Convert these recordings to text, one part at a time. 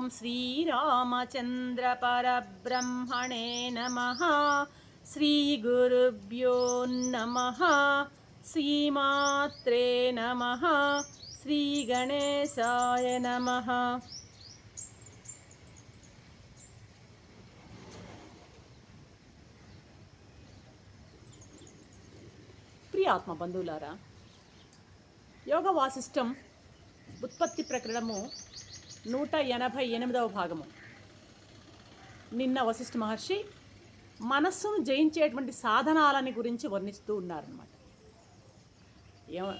ఓం శ్రీరామచంద్ర పరబ్రహ్మణే నమ శ్రీ గురుభ్యో నమ శ్రీమాత్రే నమ శ్రీ గణేశాయ నమ ప్రియ ఆత్మ బంధువులారా యోగ వాసిష్టం ఉత్పత్తి ప్రకరణము నూట ఎనభై ఎనిమిదవ భాగము. నిన్న వశిష్ఠ మహర్షి మనస్సును జయించేటువంటి సాధనాలని గురించి వర్ణిస్తూ ఉన్నారనమాట ఏమ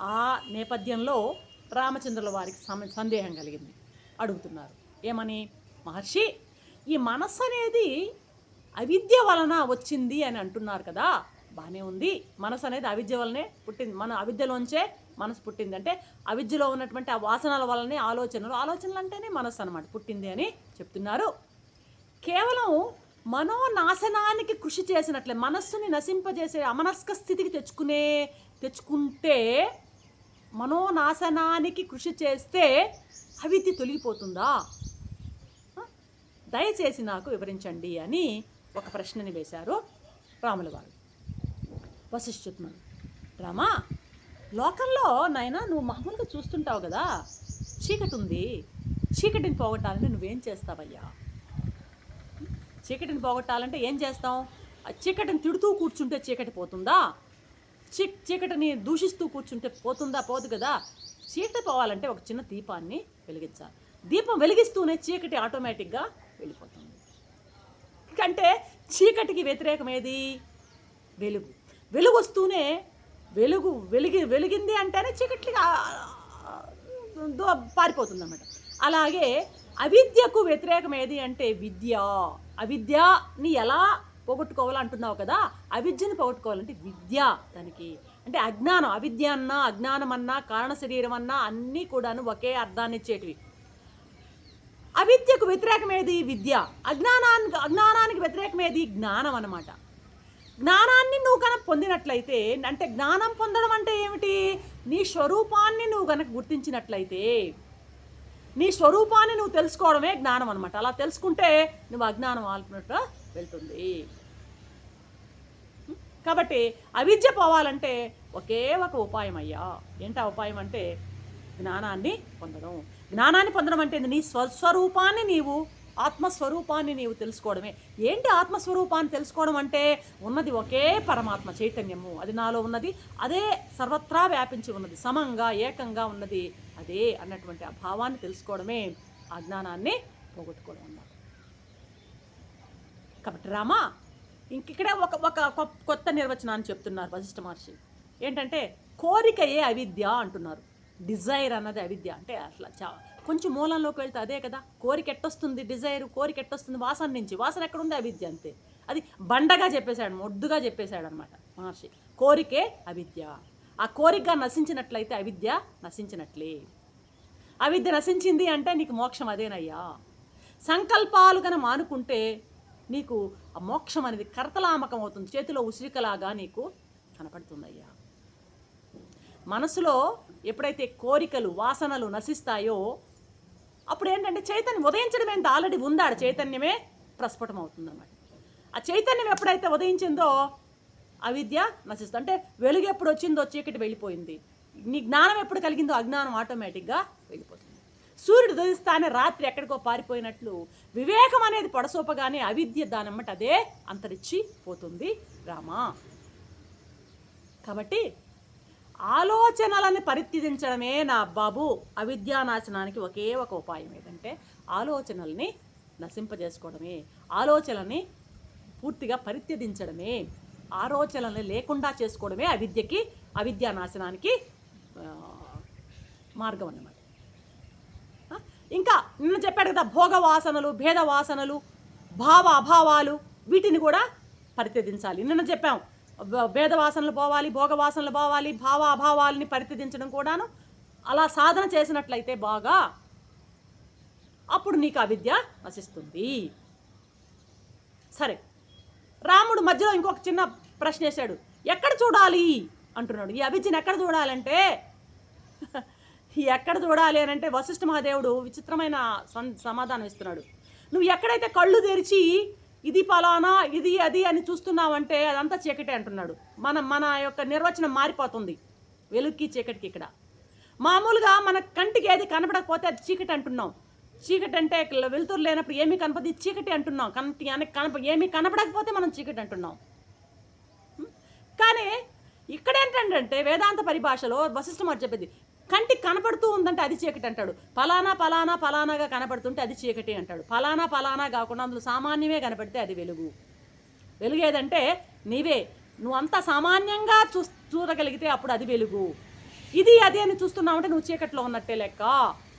ఆ నేపథ్యంలో రామచంద్రుల వారికి సందేహం కలిగింది. అడుగుతున్నారు ఏమని మహర్షి ఈ మనస్సు అనేది అవిద్య వలన వచ్చింది అని అంటున్నారు కదా బాగానే ఉంది. మనసు అనేది అవిద్య వలనే పుట్టింది. మన అవిద్యలోంచే మనసు పుట్టింది. అంటే అవిద్యలో ఉన్నటువంటి ఆ వాసనల వల్లనే ఆలోచనలు ఆలోచనలు అంటేనే మనసు అనమాట పుట్టింది అని చెప్తున్నారు. కేవలం మనోనాశనానికి కృషి చేసినట్లే మనస్సుని నశింపజేసే అమనస్క స్థితికి తెచ్చుకునే తెచ్చుకుంటే మనోనాశనానికి కృషి చేస్తే అవిద్య తొలగిపోతుందా? దయచేసి నాకు వివరించండి అని ఒక ప్రశ్నని వేశారు రాముల వారు వశిష్ఠుతున్నాను రామా లోకంలో నాయన నువ్వు మామూలుగా చూస్తుంటావు కదా. చీకటి ఉంది చీకటిని పోగొట్టాలంటే నువ్వేం చేస్తావయ్యా? చీకటిని పోగొట్టాలంటే ఏం చేస్తాం? ఆ చీకటిని తిడుతూ కూర్చుంటే చీకటి పోతుందా? చీ చీకటిని దూషిస్తూ కూర్చుంటే పోతుందా? పోదు కదా. చీకటి పోవాలంటే ఒక చిన్న దీపాన్ని వెలిగించాలి. దీపం వెలిగిస్తూనే చీకటి ఆటోమేటిక్గా వెళ్ళిపోతుంది. అంటే చీకటికి వ్యతిరేకం ఏది? వెలుగు. వెలుగు వస్తూనే వెలుగు వెలిగి వెలిగింది అంటేనే చీకటిగా పారిపోతుంది పారిపోతుందన్నమాట. అలాగే అవిద్యకు వ్యతిరేకం ఏది అంటే విద్య. అవిద్యని ఎలా పోగొట్టుకోవాలి అంటున్నావు కదా అవిద్యని పోగొట్టుకోవాలంటే విద్య దానికి. అంటే అజ్ఞానం అవిద్య అన్నా అజ్ఞానం అన్నా కారణ శరీరం అన్నా అన్నీ కూడాను ఒకే అర్థాన్ని ఇచ్చేటివి. అవిద్యకు వ్యతిరేకమేది విద్య. అజ్ఞానానికి అజ్ఞానానికి వ్యతిరేకమేది జ్ఞానం అన్నమాట. జ్ఞానాన్ని నువ్వు కనుక పొందినట్లయితే అంటే జ్ఞానం పొందడం అంటే ఏమిటి? నీ స్వరూపాన్ని నువ్వు కనుక గుర్తించినట్లయితే నీ స్వరూపాన్ని నువ్వు తెలుసుకోవడమే జ్ఞానం అనమాట అలా తెలుసుకుంటే నువ్వు అజ్ఞానం ఆల్పినట్టు వెళ్తుంది. కాబట్టి అవిద్య పోవాలంటే ఒకే ఒక ఉపాయం అయ్యా. ఏంటా ఉపాయం అంటే జ్ఞానాన్ని పొందడం. జ్ఞానాన్ని పొందడం అంటే నీ స్వస్వరూపాన్ని నీవు ఆత్మస్వరూపాన్ని నీవు తెలుసుకోవడమే. ఏంటి ఆత్మస్వరూపాన్ని తెలుసుకోవడం అంటే ఉన్నది ఒకే పరమాత్మ చైతన్యము. అది నాలో ఉన్నది అదే సర్వత్రా వ్యాపించి ఉన్నది. సమంగా ఏకంగా ఉన్నది అదే అన్నటువంటి ఆ భావాన్ని తెలుసుకోవడమే ఆ జ్ఞానాన్ని పోగొట్టుకోవడం అన్నారు కాబట్టి రామా ఇంకిక్కడే ఒక ఒక కొత్త నిర్వచనాన్ని చెప్తున్నారు వశిష్ఠ మహర్షి. ఏంటంటే కోరికయే అవిద్య అంటున్నారు. డిజైర్ అన్నది అవిద్య. అంటే అట్లా చాలా కొంచెం మూలంలోకి వెళ్తే అదే కదా. కోరిక ఎట్టొస్తుంది డిజైర్ కోరిక ఎట్టొస్తుంది వాసన నుంచి. వాసన ఎక్కడుంది అవిద్య అంతే. అది బండగా చెప్పేశాడు మొద్దుగా చెప్పేశాడు అనమాట మహర్షి. కోరికే అవిద్య. ఆ కోరిక నశించినట్లయితే అవిద్య నశించినట్లే. అవిద్య నశించింది అంటే నీకు మోక్షం అదేనయ్యా. సంకల్పాలు కన మానుకుంటే నీకు ఆ మోక్షం అనేది కర్తలామకం అవుతుంది. చేతిలో ఉసిరికలాగా నీకు కనపడుతుందయ్యా. మనసులో ఎప్పుడైతే కోరికలు వాసనలు నశిస్తాయో అప్పుడు ఏంటంటే చైతన్యం ఉదయించడం ఏంటి ఆల్రెడీ ఆడ చైతన్యమే ప్రస్ఫుటం అవుతుందన్నమాట ఆ చైతన్యం ఎప్పుడైతే ఉదయించిందో అవిద్య నశిస్తుంది. అంటే వెలుగు ఎప్పుడు వచ్చిందో చీకటి వెళ్ళిపోయింది. నీ జ్ఞానం ఎప్పుడు కలిగిందో అజ్ఞానం ఆటోమేటిక్గా వెళ్ళిపోతుంది. సూర్యుడు ఉదయిస్తానే రాత్రి ఎక్కడికో పారిపోయినట్లు వివేకం అనేది పొడసోపగానే అవిద్య దానమ్మట అదే అంతరించి పోతుంది రామా. కాబట్టి ఆలోచనలని పరిత్యజించడమే నా బాబు అవిద్యానాశనానికి ఒకే ఒక ఉపాయం ఏంటంటే ఆలోచనల్ని నశింపజేసుకోవడమే. ఆలోచనల్ని పూర్తిగా పరిత్యజించడమే. ఆలోచనల్ని లేకుండా చేసుకోవడమే అవిద్యకి అవిద్యానాశనానికి మార్గం అన్నమాట ఇంకా నిన్న చెప్పాడు కదా భోగ వాసనలు భేద వాసనలు భావ అభావాలు వీటిని కూడా పరిత్యజించాలి. నిన్న చెప్పాం. భేదవాసనలు వాసనలు పోవాలి భోగ వాసనలు పోవాలి భావ అభావాలని పరిత్యజించడం కూడాను అలా సాధన చేసినట్లయితే బాగా అప్పుడు నీకు అవిద్య నశిస్తుంది సరే రాముడు మధ్యలో ఇంకొక చిన్న ప్రశ్న వేశాడు. ఎక్కడ చూడాలి? అంటున్నాడు. ఈ అభిజ్ఞని ఎక్కడ చూడాలంటే? ఎక్కడ చూడాలి అని అంటే వశిష్ఠ మహాదేవుడు విచిత్రమైన సమాధానం ఇస్తున్నాడు. నువ్వు ఎక్కడైతే కళ్ళు తెరిచి ఇది ఫలానా ఇది అది అని చూస్తున్నామంటే అదంతా చీకటే అంటున్నాడు. మన మన యొక్క నిర్వచనం మారిపోతుంది. వెలుక్కి చీకటికి ఇక్కడ. మామూలుగా మన కంటికి ఏది కనపడకపోతే అది చీకటి అంటున్నాం. చీకటి అంటే వెలుతురు లేనప్పుడు ఏమీ కనపది చీకటి అంటున్నాం. కంటి అని కనప ఏమీ కనపడకపోతే మనం చీకటి అంటున్నాం. కానీ ఇక్కడ ఏంటంటే వేదాంత పరిభాషలో వశిష్ఠ మరి చెప్పేది కంటికి కనపడుతూ ఉందంటే అది చీకటి అంటాడు. ఫలానా ఫలానా ఫలానాగా కనపడుతుంటే అది చీకటి అంటాడు. ఫలానా ఫలానా కాకుండా అందులో సామాన్యమే కనపడితే అది వెలుగు. వెలుగేదంటే నీవే నువ్వు అంత సామాన్యంగా చూ చూడగలిగితే అప్పుడు అది వెలుగు. ఇది అది అని చూస్తున్నావంటే నువ్వు చీకట్లో ఉన్నట్టే లెక్క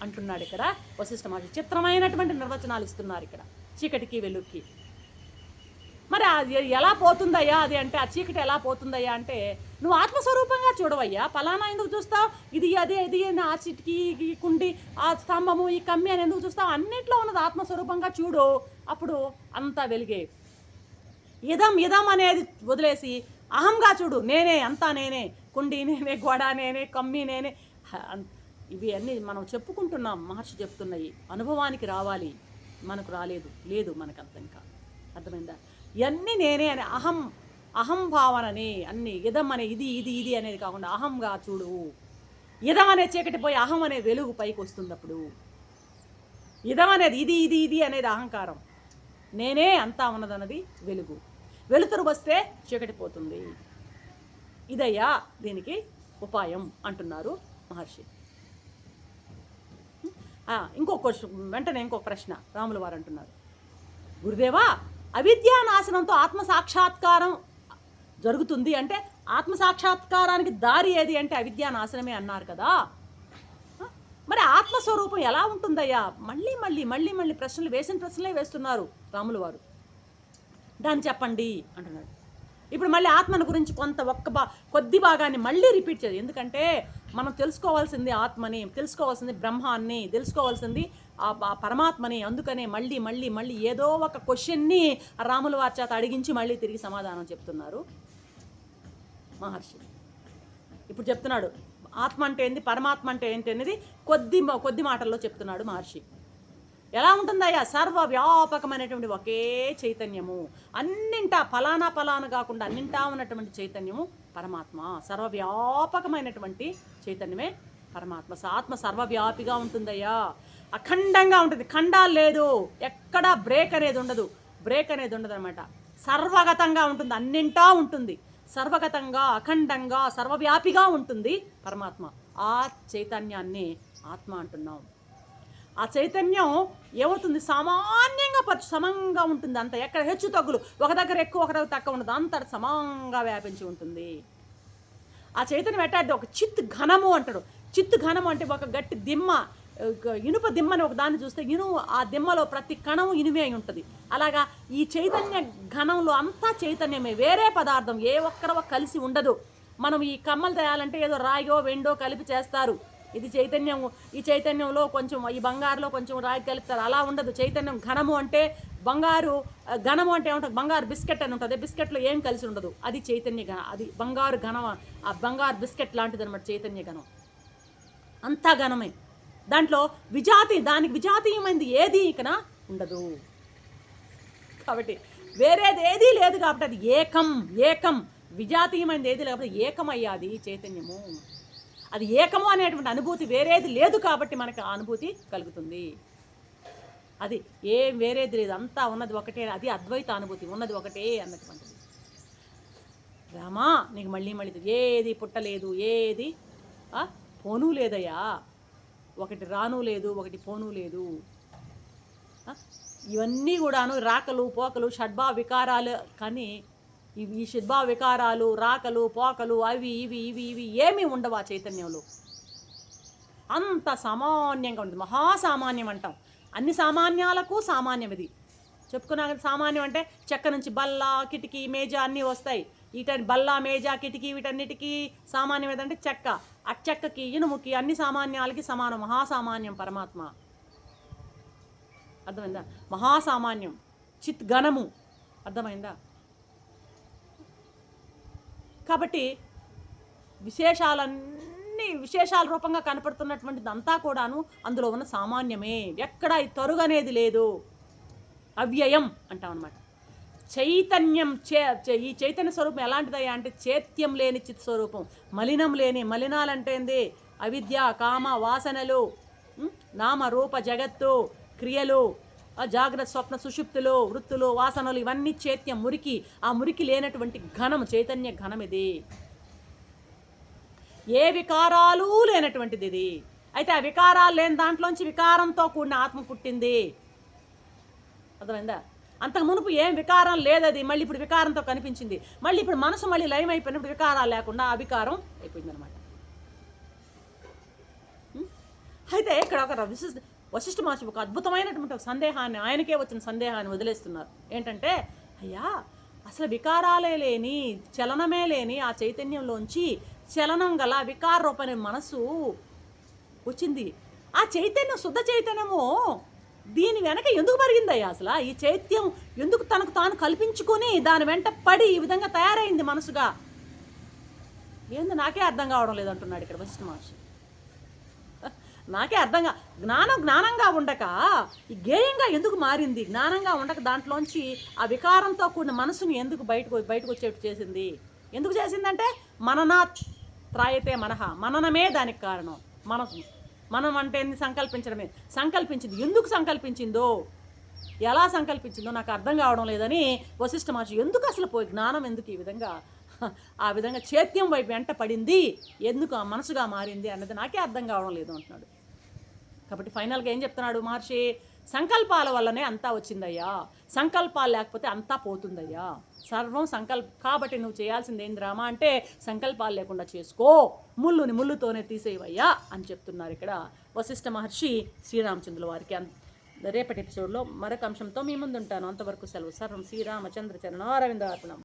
అంటున్నాడు ఇక్కడ వశిష్ఠ మహర్షి. చిత్రమైనటువంటి నిర్వచనాలు ఇస్తున్నారు ఇక్కడ. చీకటికి వెలుగుకి. మరి అది ఎలా పోతుందయ్యా? అది అంటే ఆ చీకటి ఎలా పోతుందయ్యా అంటే నువ్వు ఆత్మస్వరూపంగా చూడవయ్యా. ఫలానా ఎందుకు చూస్తావు? ఇది అదే ఇది ఆ చిటికి ఈ కుండి ఆ స్తంభము ఈ కమ్మి అని ఎందుకు చూస్తావు? అన్నిట్లో ఉన్నది ఆత్మస్వరూపంగా చూడు. అప్పుడు అంతా వెలిగే. ఇదం ఇదం అనేది వదిలేసి అహంగా చూడు. నేనే అంతా నేనే. కుండి నేనే గోడ నేనే కమ్మి నేనే. ఇవి అన్నీ మనం చెప్పుకుంటున్నాం. మహర్షి చెప్తున్నాయి. అనుభవానికి రావాలి. మనకు రాలేదు. లేదు మనకంత ఇంకా. అర్థమైందా? ఇవన్నీ నేనే అని అహం అహం భావనని అన్ని ఇదం అనే ఇది ఇది ఇది అనేది కాకుండా అహంగా చూడు. ఇదం అనే చీకటి పోయి అహం అనే వెలుగు పైకి వస్తుంది అప్పుడు ఇదం అనేది ఇది ఇది ఇది అనేది అహంకారం. నేనే అంతా ఉన్నదన్నది వెలుగు. వెలుతురు వస్తే చీకటి పోతుంది. ఇదయ్యా దీనికి ఉపాయం అంటున్నారు మహర్షి. ఇంకొక ఇంకో క్వశ్చన్ వెంటనే ఇంకొక ప్రశ్న రాముల వారు అంటున్నారు. గురుదేవా అవిద్యా నాశనంతో ఆత్మ సాక్షాత్కారం జరుగుతుంది అంటే ఆత్మ సాక్షాత్కారానికి దారి ఏది అంటే అవిద్యా నాశనమే అన్నారు కదా. మరి ఆత్మస్వరూపం ఎలా ఉంటుందయ్యా? మళ్ళీ మళ్ళీ మళ్ళీ మళ్ళీ ప్రశ్నలు వేసిన ప్రశ్నలే వేస్తున్నారు రాములు వారు దాన్ని చెప్పండి అంటున్నాడు. ఇప్పుడు మళ్ళీ ఆత్మను గురించి కొంత ఒక్క బా కొద్ది భాగాన్ని మళ్ళీ రిపీట్ చేయదు ఎందుకంటే మనం తెలుసుకోవాల్సింది ఆత్మని తెలుసుకోవాల్సింది బ్రహ్మాన్ని తెలుసుకోవాల్సింది ఆ పరమాత్మని. అందుకనే మళ్ళీ మళ్ళీ మళ్ళీ ఏదో ఒక క్వశ్చన్ని రాముల వారి చేత అడిగించి మళ్ళీ తిరిగి సమాధానం చెప్తున్నారు మహర్షి. ఇప్పుడు చెప్తున్నాడు ఆత్మ అంటే ఏంది? పరమాత్మ అంటే ఏంటి అనేది కొద్ది కొద్ది మాటల్లో చెప్తున్నాడు మహర్షి. ఎలా ఉంటుందయ్యా? సర్వవ్యాపకమైనటువంటి ఒకే చైతన్యము. అన్నింటా ఫలానా ఫలానా కాకుండా అన్నింటా ఉన్నటువంటి చైతన్యము పరమాత్మ. సర్వవ్యాపకమైనటువంటి చైతన్యమే పరమాత్మ. స- ఆత్మ సర్వవ్యాపిగా ఉంటుందయ్యా. అఖండంగా ఉంటుంది. ఖండాలు లేదు. ఎక్కడా బ్రేక్ అనేది ఉండదు. బ్రేక్ అనేది ఉండదు అనమాట సర్వగతంగా ఉంటుంది. అన్నింటా ఉంటుంది. సర్వగతంగా అఖండంగా సర్వవ్యాపిగా ఉంటుంది పరమాత్మ. ఆ చైతన్యాన్ని ఆత్మ అంటున్నాం. ఆ చైతన్యం ఏమవుతుంది? సామాన్యంగా పరచు సమంగా ఉంటుంది. అంత ఎక్కడ హెచ్చు తగ్గులు. ఒక దగ్గర ఎక్కువ ఒక దగ్గర తక్కువ ఉండదు. అంత సమంగా వ్యాపించి ఉంటుంది. ఆ చైతన్యం ఎట్టాడు ఒక చిత్ ఘనము అంటాడు. చిత్ ఘనము అంటే ఒక గట్టి దిమ్మ. ఇనుప దిమ్మని ఒక దాన్ని చూస్తే ఇనుము ఆ దిమ్మలో ప్రతి కణం ఇనుమే అయి ఉంటుంది. అలాగా ఈ చైతన్య ఘనంలో అంతా చైతన్యమే. వేరే పదార్థం ఏ ఒక్కడో కలిసి ఉండదు. మనం ఈ కమ్మలు తేయాలంటే ఏదో రాయో వెండో కలిపి చేస్తారు. ఇది చైతన్యం. ఈ చైతన్యంలో కొంచెం ఈ బంగారులో కొంచెం రాయి కలుపుతారు అలా ఉండదు. చైతన్యం ఘనము అంటే బంగారు ఘనము అంటే ఏముంటుంది బంగారు బిస్కెట్ అని ఉంటుంది. బిస్కెట్లో ఏం కలిసి ఉండదు. అది చైతన్య ఘన. అది బంగారు ఘనం ఆ బంగారు బిస్కెట్ లాంటిది అనమాట చైతన్య ఘనం. అంతా ఘనమే. దాంట్లో విజాతి దానికి విజాతీయమైనది ఏది ఇక్కడ ఉండదు. కాబట్టి వేరేది ఏదీ లేదు కాబట్టి అది ఏకం ఏకం. విజాతీయమైనది ఏది లేకపోతే ఏకమయ్యాది చైతన్యము. అది ఏకము అనేటువంటి అనుభూతి వేరేది లేదు కాబట్టి మనకు ఆ అనుభూతి కలుగుతుంది. అది ఏం వేరేది లేదు. అంతా ఉన్నది ఒకటే అది అద్వైత అనుభూతి ఉన్నది ఒకటే అన్నటువంటిది. రామా నీకు మళ్ళీ మళ్ళీ ఏది పుట్టలేదు ఏది? పోను లేదయ్యా. ఒకటి రాను లేదు ఒకటి పోను లేదు. ఇవన్నీ కూడాను రాకలు పోకలు షడ్భా వికారాలు కానీ ఇవి ఈ షడ్భా వికారాలు రాకలు పోకలు అవి ఇవి ఇవి ఇవి ఏమీ ఉండవు ఆ చైతన్యంలో? అంత సామాన్యంగా ఉంటుంది మహాసామాన్యం అంటాం. అన్ని సామాన్యాలకు సామాన్యం ఇది. చెప్పుకున్నా సామాన్యం అంటే చెక్క నుంచి బల్ల కిటికీ మేజ అన్నీ వస్తాయి. వీటని బల్ల మేజ కిటికీ వీటన్నిటికీ సామాన్యం ఏదంటే చెక్క. ఆ చెక్కకి ఇనుముకి అన్ని సామాన్యాలకి సమానం. మహాసామాన్యం పరమాత్మ. అర్థమైందా? మహాసామాన్యం. చిత్ గణము అర్థమైందా? కాబట్టి విశేషాలన్నీ విశేషాల రూపంగా కనపడుతున్నటువంటిదంతా కూడాను అందులో ఉన్న సామాన్యమే. ఎక్కడ తరుగనేది లేదు. అవ్యయం అంటాం అనమాట చైతన్యం చే ఈ చైతన్య స్వరూపం ఎలాంటిదయ్యా అంటే చైత్యం లేని చిత్ స్వరూపం. మలినం లేని మలినాలంటే ఏంది అవిద్య కామ వాసనలు నామ రూప జగత్తు క్రియలు జాగ్రత్త స్వప్న సుషుప్తులు వృత్తులు వాసనలు ఇవన్నీ చైత్యం మురికి ఆ మురికి లేనటువంటి ఘనం చైతన్య ఘనం ఇది ఏ వికారాలు లేనటువంటిది ఇది అయితే ఆ వికారాలు లేని దాంట్లోంచి వికారంతో కూడిన ఆత్మ పుట్టింది. అర్థమైందా? అంతకు మునుపు ఏం వికారం లేదది మళ్ళీ ఇప్పుడు వికారంతో కనిపించింది. మళ్ళీ ఇప్పుడు మనసు మళ్ళీ లయం అయిపోయినప్పుడు వికారాలు లేకుండా ఆ అయిపోయింది అనమాట అయితే ఇక్కడ ఒక విశిష్ట వశిష్ఠ మహర్షి ఒక అద్భుతమైనటువంటి ఒక సందేహాన్ని ఆయనకే వచ్చిన సందేహాన్ని వదిలేస్తున్నారు. ఏంటంటే అయ్యా అసలు వికారాలే లేని చలనమే లేని ఆ చైతన్యంలోంచి చలనం గల వికార రూపమైన మనసు వచ్చింది. ఆ చైతన్యం శుద్ధ చైతన్యము దీని వెనక ఎందుకు పరిగిందయ్యా అసలు? ఈ చైత్యం ఎందుకు తనకు తాను కల్పించుకొని దాని వెంట పడి ఈ విధంగా తయారైంది మనసుగా? ఏంది నాకే అర్థం కావడం లేదంటున్నాడు ఇక్కడ వశిష్ఠ మహర్షి. నాకే అర్థంగా జ్ఞానం జ్ఞానంగా ఉండక ఈ గేయంగా ఎందుకు మారింది? జ్ఞానంగా ఉండక దాంట్లోంచి ఆ వికారంతో కూడిన మనసుని ఎందుకు బయటకు బయటకు వచ్చేట్టు చేసింది? ఎందుకు చేసిందంటే మననా త్రాయతే మనహ మననమే దానికి కారణం. మనసు. మనం అంటే ఏంది? సంకల్పించడమే. సంకల్పించింది. ఎందుకు సంకల్పించిందో? ఎలా సంకల్పించిందో నాకు అర్థం కావడం లేదని వశిష్ఠ మహర్షి ఎందుకు అసలు పోయి జ్ఞానం ఎందుకు ఈ విధంగా ఆ విధంగా చైత్యం వైపు వెంట పడింది? ఎందుకు ఆ మనసుగా మారింది అన్నది నాకే అర్థం కావడం లేదు అంటున్నాడు. కాబట్టి ఫైనల్గా ఏం చెప్తున్నాడు మహర్షి? సంకల్పాల వల్లనే అంతా వచ్చిందయ్యా. సంకల్పాలు లేకపోతే అంతా పోతుందయ్యా. సర్వం సంకల్ప కాబట్టి నువ్వు చేయాల్సింది ఏంది రామా అంటే సంకల్పాలు లేకుండా చేసుకో. ముళ్ళుని ముళ్ళుతోనే తీసేయవయ్యా అని చెప్తున్నారు ఇక్కడ వశిష్ఠ మహర్షి శ్రీరామచంద్రుల వారికి. రేపటి ఎపిసోడ్లో మరొక అంశంతో మీ ముందుంటాను. అంతవరకు సెలవు. సర్వం శ్రీరామచంద్ర చరణ అరవిందార్పణం